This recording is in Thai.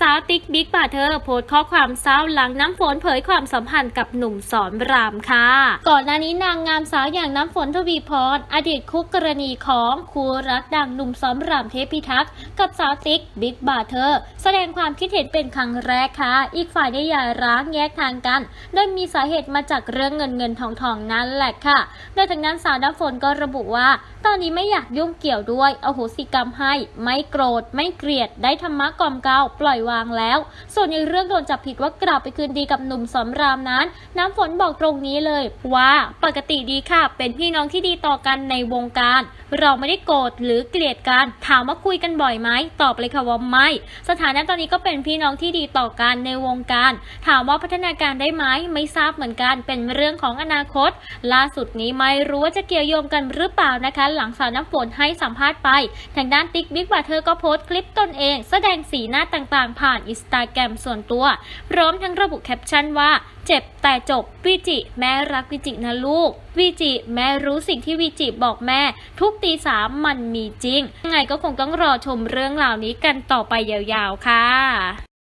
สาวติ๊กบิ๊กบาเธอร์โพสต์ข้อความเศร้าหลังน้ำฝนเผยความสัมพันธ์กับหนุ่มสอนรามค่ะ ก่อนหน้านี้นางงามสาวอย่างน้ำฝนทวีพรอดีตคู่กรณีของคู่รักดังหนุ่มสอนรามเทพิทักษ์กับสาวติ๊กบิ๊กบาเธอร์แสดงความคิดเห็นเป็นครั้งแรกค่ะ อีกฝ่ายได้หย่าร้างแยกทางกัน โดยมีสาเหตุมาจากเรื่องเงินเงินทองทองนั่นแหละค่ะ โดยจากนั้นสาวน้ำฝนก็ระบุว่า ตอนนี้ไม่อยากยุ่งเกี่ยวด้วยอโหสิกรรมให้ ไม่โกรธไม่เกลียดได้ธรรมะกล่อมเกลาปล่อยยวางแล้ว ส่วนในเรื่องโดนจับผิดว่ากลับไปคืนดีกับหนุ่มสอนรามนั้น น้ำฝนบอกตรงนี้เลยว่าปกติดีค่ะ เป็นพี่น้องที่ดีต่อกันในวงการ เราไม่ได้โกรธหรือเกลียดกัน ถามว่าคุยกันบ่อยไหมตอบเลยค่ะว่าไม่ สถานะตอนนี้ก็เป็นพี่น้องที่ดีต่อกันในวงการ ถามว่าพัฒนาการได้ไหมไม่ทราบเหมือนกันเป็นเรื่องของอนาคต ล่าสุดนี้ไม่รู้ว่าจะเกี่ยวโยงกันหรือเปล่านะคะ หลังสาวน้ำฝนให้สัมภาษณ์ไป ทางด้านติ๊กบิ๊กบัตเธอก็โพสต์คลิปตนเอง แสดงสีหน้าต่างๆผ่านอินสตาแกรมส่วนตัว พร้อมทั้งระบุแคปชั่นว่า เจ็บแต่จบวิจิ แม่รักวิจินะลูก วิจิ แม่รู้สิ่งที่วิจิบอกแม่ ทุกตีสามมันมีจริงยังไงก็คงต้องรอชมเรื่องราวนี้กันต่อไปยาวๆค่ะ